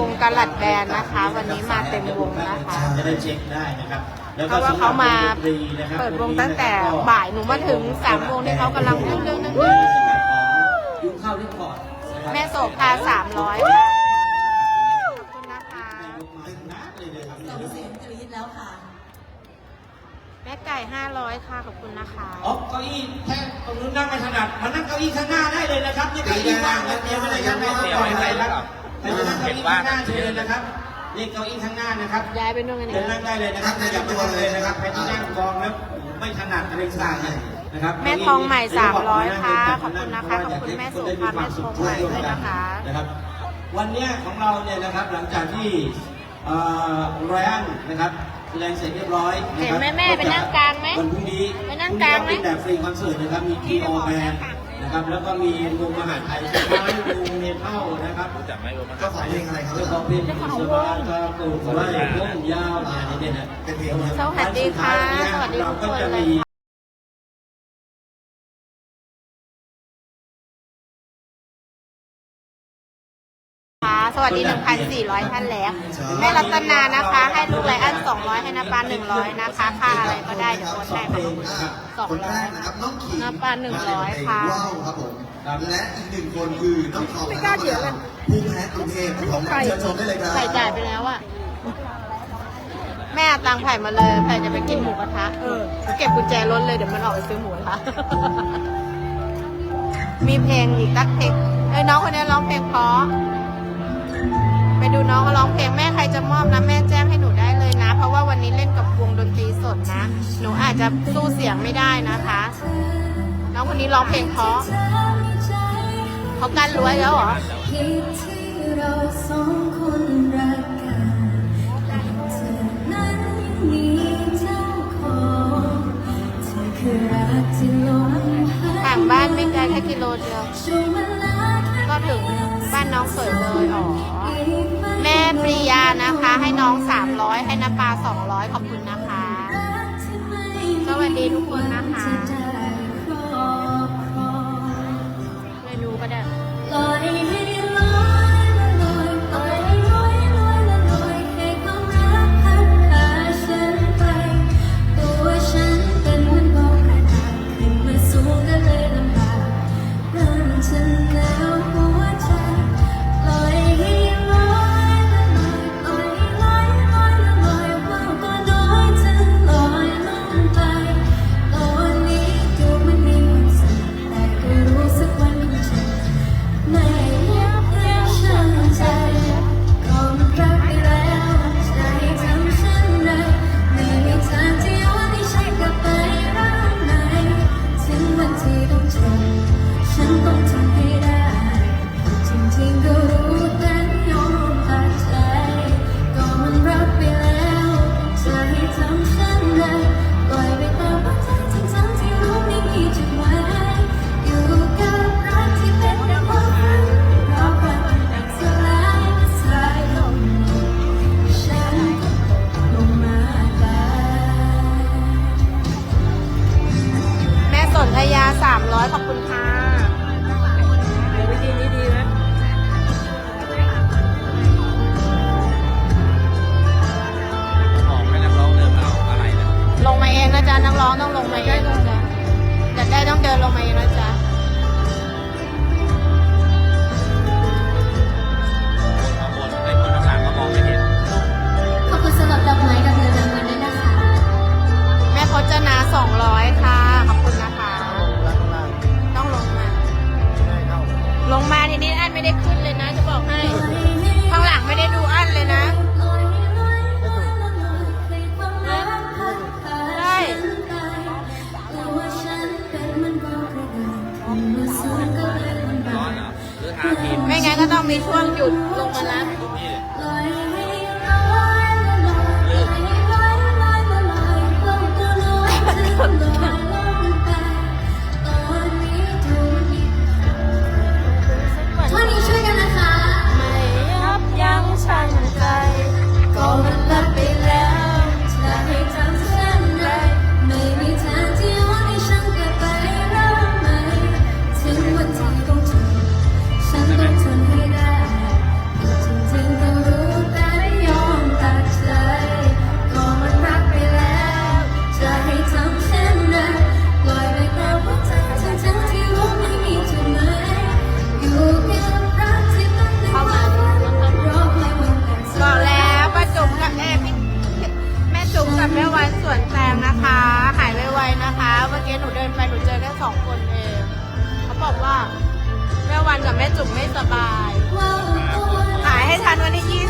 วงกาลัดแบนนะคะ วันนี้มาเต็มวงนะคะ จะได้เช็คได้นะครับแล้วเพก็ราะว่าสำหเขามาดนตรีนะครับเปิดวงตั้งแต่บ่ายหนูมาถึงสามวงที่เขากำลังเรื่องนึงยุคเข้าเรียกก่อนนะครับแม่โสภาสามร้อยค่ะขอบคุณนะคะเป็นนักเลยนะครับส่งเสียงกรี๊ดแล้วค่ะแม่ไก่ห้าร้อยค่ะ ขอบคุณนะคะอ๋อเก้าอี้แค่ตรงนู้นนั่งไม่ถนัดมานั่งเก้าอี้ข้างหน้าได้เลยนะครับนี่เก้าอี้ว่างแล้วเตรียมไว้เลยครับแม่เตรียมไว้เล ยครับใครจะนั่งเก้าอี้ข้างหน้าเชิญนะครับนี่เก้าอี้ข้างหน้านะครับย้ายไปนู่นกันเดิเนี่นนั่ยงได้เลยนะครับขยับตัวเลยนะครับใครที่นั่งกองแล้วไม่ถนัดอะไรต่างๆนะครับแม่ทองใหม่สามร้อยค่ะขอบคุณนะคะขอบคุณแม่โสภาแม่ทองใหม่ด้วยนะคะนะครับ วันเนี้ยของเราเนี่ยนะครับหลังจากที่เอ่อไรอันนะครับแสดงเสร็จเรียบร้อยนะเห็คนรับแม่แม่ไปนั่งกลางไหมวันพรุ่งนี้ไปนั่งกลางไหมพรุ่นี้เป็นแบบฟรีคอนเสิร์ตนะครับมีทีออแบน นะครับ แล้วก็มีวงมหาไทยสุดท้ายวงเนเท่านะครับจากไม่รู้มาเจ้าของเพลงอะไรครับเจ้าของเพลงสบายก็ปลูกไว้ร่มยาวเนี่ยเนี่ยเนี่ยเป็นเพลงอะไรสวัสดีค่ะสวัสดีทุกคนเลย วัสดี 1,400 ท่านแล้วแม่รัตนานะคะ ให้ลูกไลอัน200 ให้นาปา100 นะคะ ค่าอะไรก็ได้เดี๋ยวโอนให้ค่ะสองคนแรร้อยกนะครับน้องขิงน้ำปลาหนึ่งร้อยค่ะว้าวครับผมและอีกหนึ่งคนคือน้องทองไม่กล้าเถียงเลยภูมิแพ้กรุงเทพผมเชิญชมได้เลยครับใส่จ่ายไปแล้วอะแม่เอาตังค์ไผ่มาเลยไผ่จะไปกินหมูกระทะเออเก็บกุญแจรถเลยเดี๋ยวมันออกไปซื้อหมูกระทะมีเพลงอีกตักเพลงเอ้ยน้องคนนี้ร้องเพลงเพราะ ไปดูน้องเขาร้องเพลงแม่ใครจะมอบนะแม่แจ้งให้หนูได้เลยนะ เพราะว่าวันนี้เล่นกับวงดนตรีสดนะ หนูอาจจะสู้เสียงไม่ได้นะคะ น้องคนนี้ร้องเพลงเพราะเขากันรวยแล้วเหรอผิดที่เราสองคนรักกันแต่เธอนั้นยังมีเจ้าของเธอคือรักที่ล้นหาห่างบ้านไม่ไกลแค่กิโลเดียว ถึงบ้านน้องเขยเลยอ๋อแม่ปรียานะคะ ให้น้องสามร้อยให้น้าปลาสองร้อยขอบคุณนะคะ สวัสดีทุกคนนะคะ แม่สนธยา300ขอบคุณค่ะเดี๋ยววิธีนี้ดีไหมบอกให้นักร้องเริ่มเอาอะไรนะลงมาเองนะจ๊ะนักร้องต้องลงมาเองนะจ๊ะอยากได้ต้องเดินลงมาเองนะ ต้องมีช่วงหยุดลงมานะ กับแม่จุ๋มไม่สบาย หายให้ทันวันที่